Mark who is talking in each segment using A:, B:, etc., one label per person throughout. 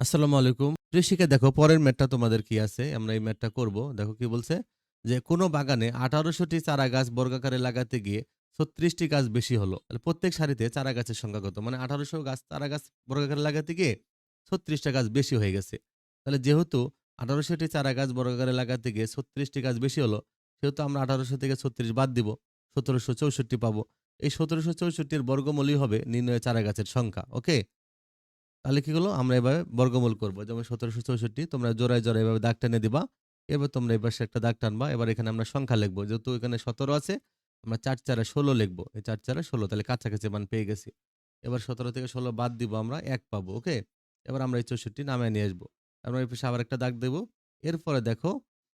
A: আসসালামু আলাইকুম। শিক্ষা দেখো পরের ম্যাথটা তোমাদের কি আছে? আমরা এই ম্যাথটা করব। দেখো কি বলছে? যে কোন বাগানে ১৮০০ টি চারা গাছ বর্গাকারে লাগাতে গিয়ে ৩৬ টি গাছ বেশি হলো। প্রত্যেক সারিতে চারা গাছের সংখ্যা কত? মানে ১৮০০ গাছ চারা গাছ বর্গাকারে লাগাতে গিয়ে ৩৬ টা গাছ বেশি হয়ে গেছে। তাহলে যেহেতু আঠারোশোটি চারা গাছ বর্গাকারে লাগাতে গিয়ে ৩৬ টি গাছ বেশি হলো, সেহেতু আমরা ১৮০০ থেকে ৩৬ বাদ দিব। ১৭৬৪ পাবো। এই ১৭৬৪ এর বর্গমূলই হবে নির্ণয় চারা গাছের সংখ্যা। ওকে? তাহলে কি হলো? আমরা এভাবে বর্গমূল করব। যেমন ১৭৬৪ তোমরা জোড়ায়, জোড়ায় এভাবে দাগ টেনে দিবা। এবার তোমরা এবার পাশে একটা দাগ টানবা। এবার এখানে আমরা সংখ্যা লিখব যেহেতু এখানে ১৭ আছে, আমরা চার চারে ষোলো লিখব এই চার চারে ১৬ তাহলে কাছাকাছি মান পেয়ে গেছি। এবার ১৭ থেকে ১৬ বাদ দিব আমরা এক পাবো। ওকে? এবার আমরা এই ৬৪ নামায় নিয়ে আসব। আমরা এই পাশে আবার একটা দাগ দেবো এরপরে দেখো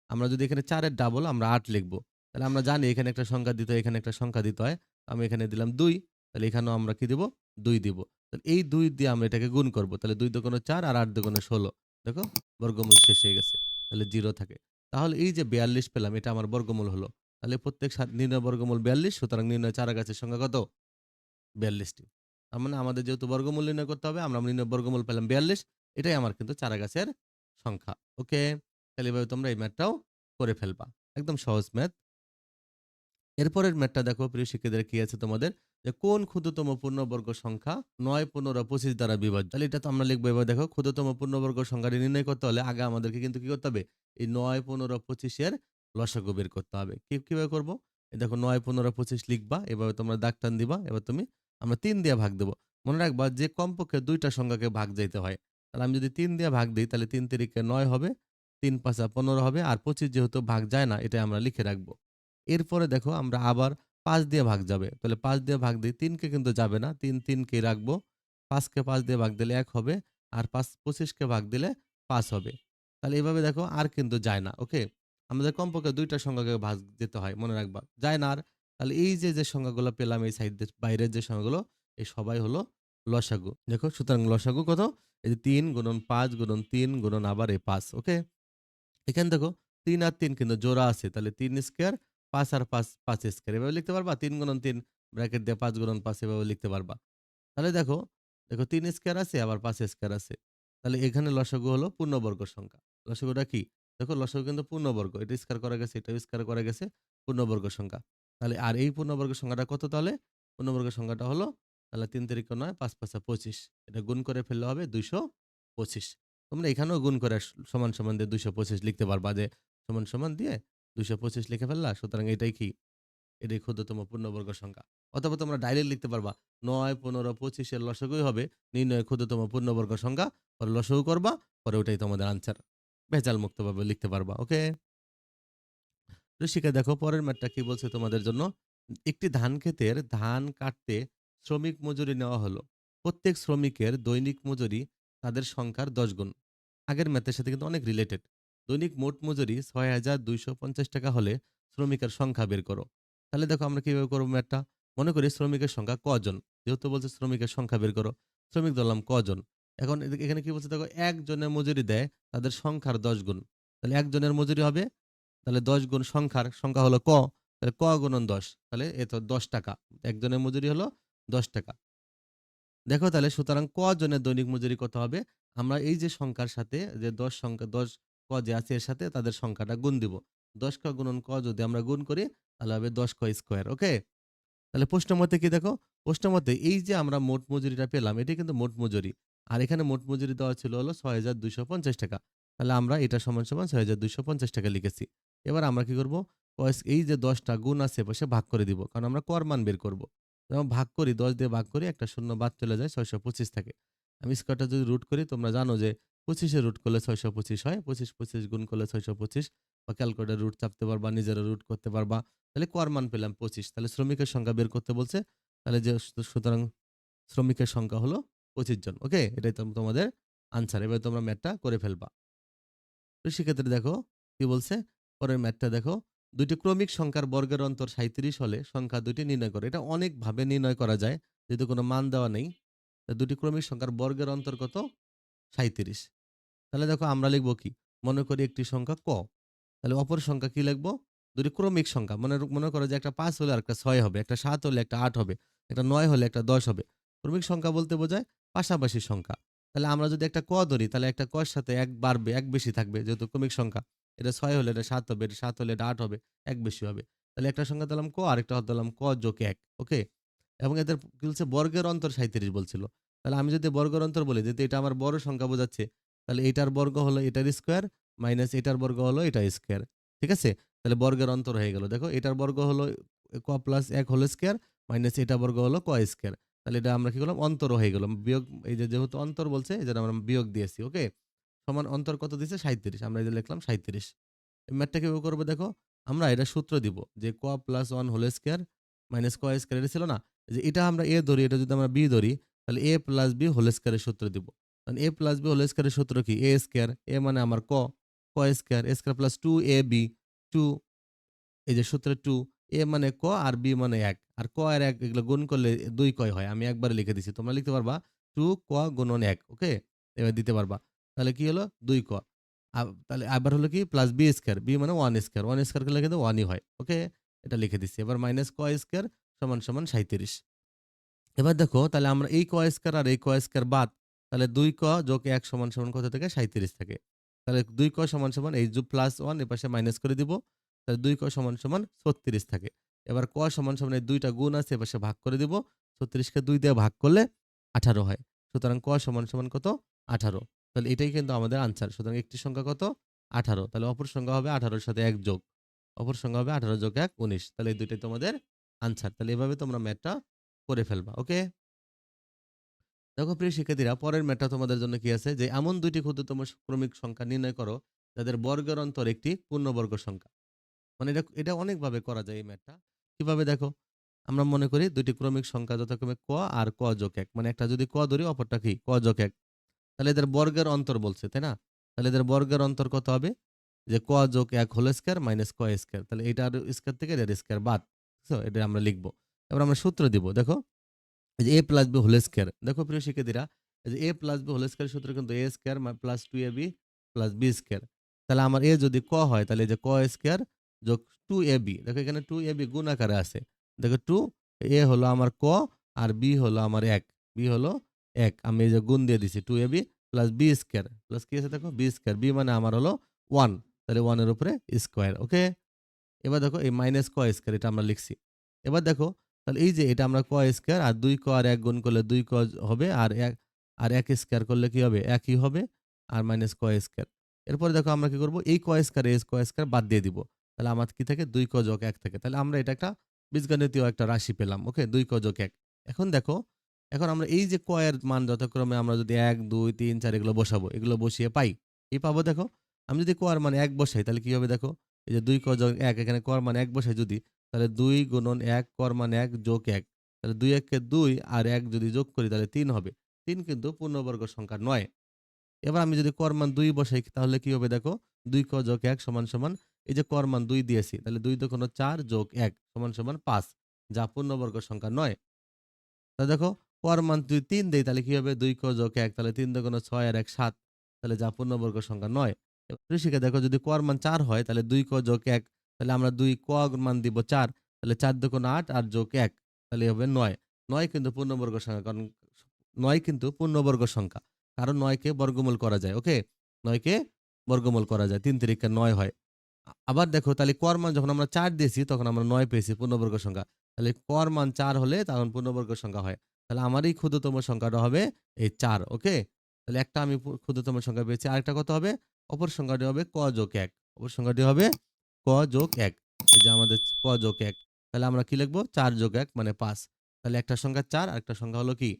A: আমরা যদি এখানে চারের ডাবল আমরা আট লিখব তাহলে আমরা জানি এখানে একটা সংখ্যা দিতে হয়, এখানে একটা সংখ্যা দিতে হয়। আমি এখানে দিলাম দুই তাহলে এখানেও আমরা কি দিব? দুই দিব। এই ২ দিয়ে আমরা এটাকে গুণ করব। তাহলে ২ দোগুণে ৪ আর ৮ দোগুণে ১৬। দেখো, বর্গমূল শেষ হয়ে গেছে। তাহলে ০ থাকে। তাহলে এই যে ৪২ পেলাম, এটা আমার বর্গমূল হলো। তাহলে প্রত্যেক সার নির্ণয় বর্গমূল ৪২ সুতরাং নির্ণয় চারা গাছের সংখ্যা কত? ৪২ টি। তার মানে আমাদের যেহেতু বর্গমূল নির্ণয় করতে হবে, আমরা নির্ণয় বর্গমূল পেলাম ৪২ এটাই আমার কিন্তু চারা গাছের সংখ্যা। ওকে? তাহলে এভাবে তোমরা এই ম্যাথটাও করে ফেলবা। একদম সহজ ম্যাথ। এরপরের ম্যাথটা দেখো, প্রিয় শিক্ষার্থীরা, কি আছে তোমাদের? যে কোন ক্ষুদ্রতম পূর্ণবর্গ সংখ্যা ৯, ১৫, ২৫ দ্বারা বিভাজ্য? তাহলে এটা তো আমরা লিখব এবার দেখো ক্ষুদ্রতম পূর্ণবর্গ সংখ্যাটি নির্ণয় করতে হলে আগে আমাদেরকে কিন্তু কি করতে হবে? এই ৯, ১৫, ২৫ এর লসাগু বের করতে হবে। কি কীভাবে করব? দেখো ৯, ১৫, ২৫ লিখবা। এভাবে তোমরা দাগ টান দিবা। এবার তুমি আমরা তিন দিয়ে ভাগ দেব। মনে রাখবা যে কমপক্ষে ২ টা সংখ্যাকে ভাগ যাইতে হয়। তাহলে আমি যদি তিন দিয়ে ভাগ দিই তাহলে তিন তিরিকে নয় হবে, ৩ পাঁচা ১৫ হবে আর ২৫ যেহেতু ভাগ যায় না এটা আমরা লিখে রাখব। এরপরে দেখো আমরা আবার ৫ দিয়ে ভাগ যাবে। তাহলে পাঁচ দিয়ে ভাগ দিই ৩ কে কিন্তু যাবে না। ৩ ৩ কেই রাখব। ৫ কে ৫ দিয়ে ভাগ দিলে এক হবে। আর ৫ ২৫ কে ভাগ দিলে পাঁচ হবে। তাহলে এইভাবে দেখো আর কিন্তু যায় না। ওকে? আমাদের কমপক্ষে ২ টা সংখ্যাকে ভাগ যেতে হয়। মনে রাখবা। যায় না আর। তাহলে এই যে, যে সংখ্যাগুলো পেলাম এই সাইড দিয়ে বাইরের যে সংখ্যাগুলো এই সবাই হলো লসাগু। দেখো সুতরাং লসাগু কত? এই যে ৩ গুণন পাঁচ গুণন তিন গুণন আবার এই পাঁচ ওকে? এখানে দেখো তিন আর তিন কিন্তু জোড়া আছে। তাহলে ৩ স্কয়ার ৫ আর ৫ ৫ স্কয়ার এভাবে লিখতে পারবা? ৩ গুণন ৩ ব্র্যাকেট দিয়ে ৫ গুণন ৫ এভাবে লিখতে পারবা। তাহলে দেখো, দেখো ৩ স্কয়ার আছে আবার ৫ স্কয়ার আছে। তাহলে এখানে লসাগু হলো পূর্ণবর্গ সংখ্যা। লসাগুটা কি? দেখো লসাগু কিন্তু পূর্ণবর্গ। এটা স্কয়ার করা গেছে, এটাও স্কয়ার করা গেছে পূর্ণবর্গ সংখ্যা। তাহলে আর এই পূর্ণবর্গ সংখ্যাটা কত তাহলে? পূর্ণবর্গ সংখ্যাটা হলো তাহলে ৩ তিরিকে ৯ ৫ ৫ ২৫ এটা গুণ করে ফেললে হবে ২২৫ তোমরা এখানেও গুণ করে সমান সমান দিয়ে ২২৫ লিখতে পারবা যে সমান সমান দিয়ে ২২৫ লিখে ফেললা সুতরাং এটাই কি? এটাই ক্ষুদ্রতম পূর্ণবর্গ সংখ্যা। অথবা তোমরা ডাইরেক্ট লিখতে পারবা ৯, ১৫, ২৫ এর লসাগুই হবে নির্ণয় ক্ষুদ্রতম পূর্ণবর্গ সংখ্যা। পরে লসাগু করবা, পরে ওটাই তোমাদের আনসার। ভেজাল মুক্তভাবে লিখতে পারবা। ওকে? ঋষিকা দেখো পরের ম্যাথটা কি বলছে তোমাদের জন্য? একটি ধান ক্ষেতের ধান কাটতে শ্রমিক মজুরি নেওয়া হলো। প্রত্যেক শ্রমিকের দৈনিক মজুরি তাদের সংখ্যার ১০ গুণ। আগের ম্যাথের সাথে কিন্তু অনেক রিলেটেড। দৈনিক মোট মজুরি ৬,২৫০ টাকা হলে শ্রমিকের সংখ্যা বের করো। তাহলে দেখো আমরা কীভাবে করব ম্যাথটা? মনে করি শ্রমিকের সংখ্যা কজন? যেহেতু বলছে শ্রমিকের সংখ্যা বের করো। শ্রমিক ধরলাম কজন? এখন এখানে কি বলছে দেখো একজনের মজুরি দেয় তাদের সংখ্যার ১০ গুণ। তাহলে একজনের মজুরি হবে তাহলে ১০ গুণ সংখ্যার সংখ্যা হলো ক। তাহলে ক গুণন ১০ তাহলে এ তো ১০ টাকা। একজনের মজুরি হলো ১০ টাকা। দেখো তাহলে সুতরাং ক জনের দৈনিক মজুরি কত হবে? আমরা এই যে সংখ্যার সাথে যে ১০ সংখ্যা ১০ ক যে আছে এর সাথে তাদের সংখ্যাটা গুণ দিব। ১০ ক গুণন ক যদি আমরা গুণ করি তাহলে হবে ১০ ক স্কয়ার। ওকে? তাহলে প্রশ্ন মতে কি দেখো? প্রশ্ন মতে এই যে আমরা মোট মজুরিটা পেলাম এটাই কিন্তু মোট মজুরি। আর এখানে মোট মজুরি দেওয়া ছিল হলো ৬,২৫০ টাকা। তাহলে আমরা এটা সমান, সমান ৬,২৫০ টাকা লিখেছি। এবার আমরা কি করব? এই যে দশটা গুণ আছে পাশে ভাগ করে দিব। কারণ আমরা কর মান বের করব। যখন ভাগ করি ১০ দিয়ে ভাগ করি একটা শূন্য বাদ চলে যায় ৬২৫ থাকে। আমি স্কোয়ারটা যদি রুট করি তোমরা জানো যে ২৫ এর রুট করলে ৬২৫ হয়। ২৫, ২৫ গুণ করলে ৬২৫ বা ক্যালকুলেটরে রুট চাপতে পারবা, নিজেরা রুট করতে পারবা। তাহলে কর মান পেলাম ২৫ তাহলে শ্রমিকের সংখ্যা বের করতে বলছে। তাহলে যে সুতরাং শ্রমিকের সংখ্যা হলো ২৫ জন। ওকে? এটাই তোমাদের আনসার। এবার তোমরা ম্যাথটা করে ফেলবা। তো সেক্ষেত্রে দেখো কি বলছে? পরের ম্যাথটা দেখো। দুইটি ক্রমিক সংখ্যার বর্গের অন্তর ৩৭ হলে সংখ্যা দুটি নির্ণয় করে এটা অনেকভাবে নির্ণয় করা যায়। যেহেতু কোনো মান দেওয়া নেই। দুটি ক্রমিক সংখ্যার বর্গের অন্তর কত? ৩৭ তাহলে দেখো আমরা লিখব কি? মনে করি একটি সংখ্যা ক। তাহলে অপর সংখ্যা কি লিখব দুটি ক্রমিক সংখ্যা। মনে মনে করো যে একটা ৫ হলে আরেকটা ছয় হবে, একটা সাত হলে একটা আট হবে, একটা ৯ হলে একটা ১০ হবে। ক্রমিক সংখ্যা বলতে বোঝায় পাশাপাশি সংখ্যা। তাহলে আমরা যদি একটা ক ধরি তাহলে একটা কর সাথে এক বাড়বে এক বেশি থাকবে যেহেতু ক্রমিক সংখ্যা এটা ছয় হলে এটা সাত হবে এটা সাত হলে এটা আট হবে এক বেশি হবে তাহলে একটা সংখ্যা দিলাম ক আর একটা দিলাম ক যোগ এক ওকে এবং এদের বলছে বর্গের অন্তর সাঁত্রিশ বলছিল তাহলে আমি যদি বর্গের অন্তর বলি যদি এটা আমার বড় সংখ্যা বোঝাচ্ছে তাহলে এটার বর্গ হলো এটার স্কোয়ার মাইনাস এটার বর্গ হলো এটা স্কোয়ার, ঠিক আছে? তাহলে বর্গের অন্তর হয়ে গেল। দেখো এটার বর্গ হলো ক প্লাস এক হোল স্কোয়ার মাইনাস এটা বর্গ হলো ক স্কোয়ার। তাহলে এটা আমরা কি করলাম? অন্তর হয়ে গেলাম বিয়োগ এই যে যেহেতু অন্তর বলছে, এই আমরা বিয়োগ দিয়েছি ওকে? সমান অন্তর কত দিয়েছে সাঁত্রিশ আমরা এই যে লিখলাম সাঁত্রিশ এই ম্যাথটা কীভাবে করব দেখো? আমরা এটা সূত্র দিব যে ক plus one whole square minus ক স্কোয়ার এটা ছিল না? যে এটা আমরা এ ধরি, এটা যদি আমরা বি ধরি, তাহলে এ প্লাস বি হোল স্কোয়ারের সূত্র দিব। কারণ এ প্লাস বি হোল স্কোয়ারের সূত্র কি? এ স্কোয়ার এ মানে আমার ক ক square square plus two A B two এই যে সূত্রে টু এ মানে ক আর বি মানে এক। আর ক আর এক এগুলো গুণ করলে দুই কয় হয়? আমি একবারে লিখে দিছি। তোমরা লিখতে পারবা? টু ক গুণন এক ওকে এবার দিতে পারবা। তাহলে কি হলো? দুই ক। তাহলে আবার হলো কি? প্লাস বি স্কোয়ার বি মানে ওয়ান স্কোয়ার ওয়ান স্কোয়ার করলে কিন্তু ওয়ানই হয় ওকে এটা লিখে দিচ্ছি এবার মাইনাস ক স্কোয়ার সমান সমান সাঁত্রিশ এবার দেখো, তাহলে আমরা এই ক স্কোয়ার আর এই ক স্কোয়ার বাদ তাহলে দুই ক যোগ এক সমান সমান কত থেকে? সাঁত্রিশ থাকে। তাহলে দুই ক সমান সমান এই যে প্লাস ওয়ান এ পাশে মাইনাস করে দিব। তাহলে দুই ক সমান সমান ছত্রিশ থাকে। এবার ক সমান সমান এই দুইটা গুণ আছে, এ পাশে ভাগ করে দিব। ছত্রিশকে দুই দিয়ে ভাগ করলে আঠারো হয়। সুতরাং ক সমান সমান কত? আঠারো। তাহলে এটাই কিন্তু আমাদের আনসার সুতরাং একটি সংখ্যা কত? আঠারো। তাহলে অপর সংখ্যা হবে আঠারোর সাথে এক যোগ। অপর সংখ্যা হবে আঠারো যোগ এক, উনিশ। তাহলে এই দুইটাই তোমাদের আনসার তাহলে এভাবে তোমরা ম্যাথটা করে ফেলবা ওকে দেখো প্রিয় শিক্ষার্থীরা, পরের ম্যাথটা তোমাদের জন্য কি আছে? যে এমন দুইটি ক্ষুদ্রতম ক্রমিক সংখ্যা নির্ণয় করো যাদের বর্গের অন্তর একটি পূর্ণবর্গ সংখ্যা। মানে এটা এটা অনেকভাবে করা যায় এই ম্যাথটা কীভাবে দেখো? আমরা মনে করি দুইটি ক্রমিক সংখ্যা যথাক্রমে ক আর ক যোগ এক। মানে একটা যদি ক ধরি, অপরটা কি? ক যোগ এক। তাহলে এদের বর্গের অন্তর বলছে, তাই না? তাহলে এদের বর্গের অন্তর কত হবে? যে ক যোগ এক হোল স্কোয়ার মাইনাস ক স্কোয়ার। তাহলে এটার স্কোয়ার থেকে এটার স্কোয়ার বাদ? এটা আমরা লিখব। এবার আমরা সূত্র দিব। দেখো যে A plus B whole square দেখো প্রিয় শিক্ষার্থীরা যে A plus B whole square সূত্র কিন্তু A square plus two A B plus B square তাহলে আমার এ যদি ক হয়, তাহলে যে ক স্কোয়ার যোগ টু এ বি দেখো এখানে টু এ বি গুণ আকারে আছে। দেখো টু এ হলো আমার ক আর বি হলো আমার এক। বি হলো এক, আমি এই যে গুণ দিয়ে দিছি two A B plus B square plus কি আছে দেখো? বি স্কোয়ার বি মানে আমার হলো ওয়ান তাহলে ওয়ানের উপরে স্কোয়ার ওকে এবার দেখো এই মাইনাস ক স্কোয়ার এটা আমরা লিখছি। এবার দেখো তাহলে এই যে এটা আমরা ক স্কোয়ার আর দুই ক আর এক গুণ করলে দুই ক হবে আর এক আর এক স্কোয়ার করলে কি হবে? একই হবে, আর মাইনাস ক স্কোয়ার এরপরে দেখো আমরা কি করব? এই ক স্কোয়ার এস ক স্কোয়ার বাদ দিয়ে দিব। তাহলে আমার কি থাকে? দুই ক যোগ এক থাকে। তাহলে আমরা এটা একটা বীজগণিতীয় একটা রাশি পেলাম, ওকে? দুই ক যোগ এক। এখন দেখো, এখন আমরা এই যে ক এর মান যথাক্রমে আমরা যদি এক, দুই, তিন, চার এগুলো বসাবো, এগুলো বসিয়ে পাই কি পাবো দেখো। আমি যদি ক এর মান এক বসাই, তাহলে কি হবে দেখো? এই যে দুই ক যোগ এক, এখানে ক এর মান এক বসাই যদি তাহলে দুই গুণন এক কর মান এক যোগ এক। তাহলে দুই এককে দুই আর এক যদি যোগ করি তাহলে তিন হবে। তিন কিন্তু পূর্ণবর্গ সংখ্যা নয়। এবার আমি যদি কর্মান দুই বসাই, তাহলে কি হবে দেখো? দুই ক যোগ এক সমান সমান, এই যে কর্মান দুই দিয়েছি, তাহলে দুই দোকান চার যোগ এক সমান সমান পাঁচ, যা পূর্ণবর্গ সংখ্যা নয়। তাহলে দেখো কর মান যদি তিন দেই, তাহলে কি হবে? দুই ক যোগ এক, তাহলে তিন দোকান ছয় আর এক সাত, তাহলে যা পূর্ণবর্গ সংখ্যা নয়। ঋষিকে দেখো, যদি কর্মান চার হয়, তাহলে দুই ক যোগ এক তাহলে আমরা দুই ক মান দিব চার, তাহলে চার দোকান আট আর যোগ এক, তাহলে হবে নয়। নয় কিন্তু পূর্ণবর্গ সংখ্যা, কারণ নয় কিন্তু পূর্ণবর্গ সংখ্যা, কারণ নয়কে বর্গমূল করা যায়, ওকে? নয়কে বর্গমূল করা যায়, তিন তিরিকা নয় হয়। আবার দেখো তাহলে কর মান যখন আমরা চার দিয়েছি, তখন আমরা নয় পেয়েছি পূর্ণবর্গ সংখ্যা, তাহলে কর মান চার হলে তখন পূর্ণবর্গ সংখ্যা হয়, তাহলে আমার এই ক্ষুদ্রতম সংখ্যাটা হবে এই চার, ওকে? তাহলে একটা আমি ক্ষুদ্রতম সংখ্যা পেয়েছি, আরেকটা কত হবে? অপর সংখ্যাটি হবে ক যোগ এক, অপর সংখ্যাটি হবে ক যোগ এক। এই যে আমাদের ক যোগ এক। তাহলে আমরা কি লিখব? চার যোগ এক মানে পাঁচ। তাহলে একটা সংখ্যা চার আর একটা সংখ্যা হলো কি?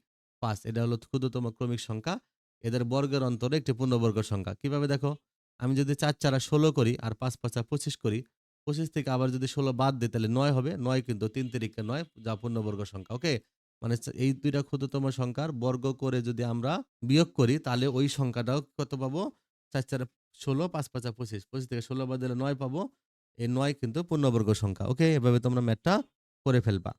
A: পাঁচ। এটা হলো ক্ষুদ্রতম ক্রমিক সংখ্যা। এদের বর্গের অন্তরে একটি পূর্ণবর্গ সংখ্যা। কীভাবে দেখো? আমি যদি চার, চারা ষোলো করি আর পাঁচ, পাঁচা পঁচিশ করি, পঁচিশ থেকে আবার যদি ষোলো বাদ দিই তাহলে নয় হবে। নয় কিন্তু তিন তিরিকে নয় যা পূর্ণবর্গ সংখ্যা, ওকে? মানে এই দুইটা ক্ষুদ্রতম সংখ্যার বর্গ করে যদি আমরা বিয়োগ করি তাহলে ওই সংখ্যাটাও কত পাবো? চার চার, ষোলো, পাঁচ, পাঁচা পঁচিশ। পঁচিশ থেকে ষোলো বাদ দিলে নয় পাবো। এই নয় কিন্তু পূর্ণবর্গ সংখ্যা। ওকে এভাবে তোমরা ম্যাথটা করে ফেলবা।